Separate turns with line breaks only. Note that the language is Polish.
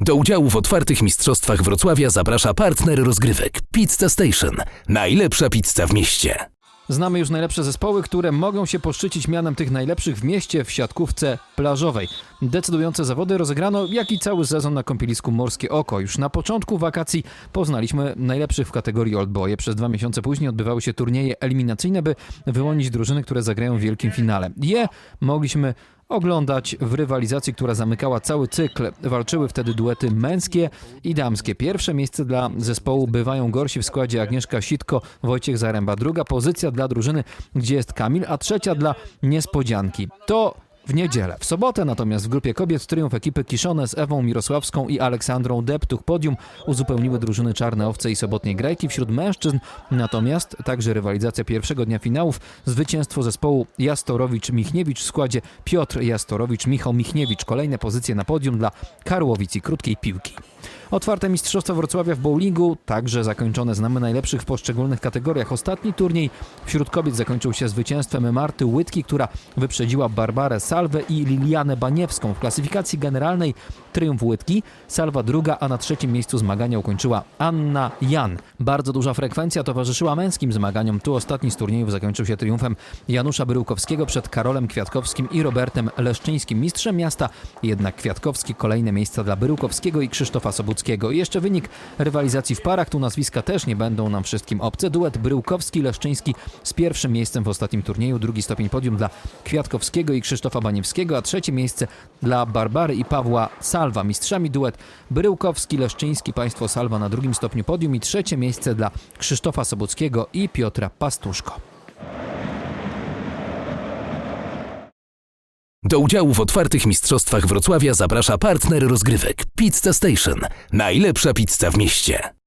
Do udziału w otwartych mistrzostwach Wrocławia zaprasza partner rozgrywek Pizza Station. Najlepsza pizza w mieście.
Znamy już najlepsze zespoły, które mogą się poszczycić mianem tych najlepszych w mieście w siatkówce plażowej. Decydujące zawody rozegrano, jak i cały sezon na kąpielisku Morskie Oko. Już na początku wakacji poznaliśmy najlepszych w kategorii Old Boye. Przez dwa miesiące później odbywały się turnieje eliminacyjne, by wyłonić drużyny, które zagrają w wielkim finale. Je mogliśmy oglądać w rywalizacji, która zamykała cały cykl. Walczyły wtedy duety męskie i damskie. Pierwsze miejsce dla zespołu bywają gorsi w składzie Agnieszka Sitko, Wojciech Zaręba. Druga pozycja dla drużyny, gdzie jest Kamil, a trzecia dla niespodzianki. To w niedzielę. W sobotę natomiast w grupie kobiet triumf ekipy Kiszone z Ewą Mirosławską i Aleksandrą Deptuch. Podium uzupełniły drużyny Czarne Owce i Sobotniej Grajki. Wśród mężczyzn natomiast także rywalizacja pierwszego dnia finałów. Zwycięstwo zespołu Jastorowicz-Michniewicz w składzie Piotr Jastorowicz, Michał Michniewicz. Kolejne pozycje na podium dla Karłowic i krótkiej piłki. Otwarte Mistrzostwa Wrocławia w bowlingu, także zakończone znamy najlepszych w poszczególnych kategoriach. Ostatni turniej wśród kobiet zakończył się zwycięstwem Marty Łydki, która wyprzedziła Barbarę Salwę i Lilianę Baniewską. W klasyfikacji generalnej triumf Łydki, Salwa druga, a na trzecim miejscu zmagania ukończyła Anna Jan. Bardzo duża frekwencja towarzyszyła męskim zmaganiom. Tu ostatni z turniejów zakończył się triumfem Janusza Bryłkowskiego przed Karolem Kwiatkowskim i Robertem Leszczyńskim, mistrzem miasta. Jednak Kwiatkowski kolejne miejsca dla Bryłkowskiego i Krzysztofa Jeszcze wynik rywalizacji w parach. Tu nazwiska też nie będą nam wszystkim obce. Duet Bryłkowski-Leszczyński z pierwszym miejscem w ostatnim turnieju. Drugi stopień podium dla Kwiatkowskiego i Krzysztofa Baniewskiego, a trzecie miejsce dla Barbary i Pawła Salwa. Mistrzami duet Bryłkowski-Leszczyński, państwo Salwa na drugim stopniu podium i trzecie miejsce dla Krzysztofa Sobuckiego i Piotra Pastuszko.
Do udziału w otwartych mistrzostwach Wrocławia zaprasza partner rozgrywek Pizza Station. Najlepsza pizza w mieście.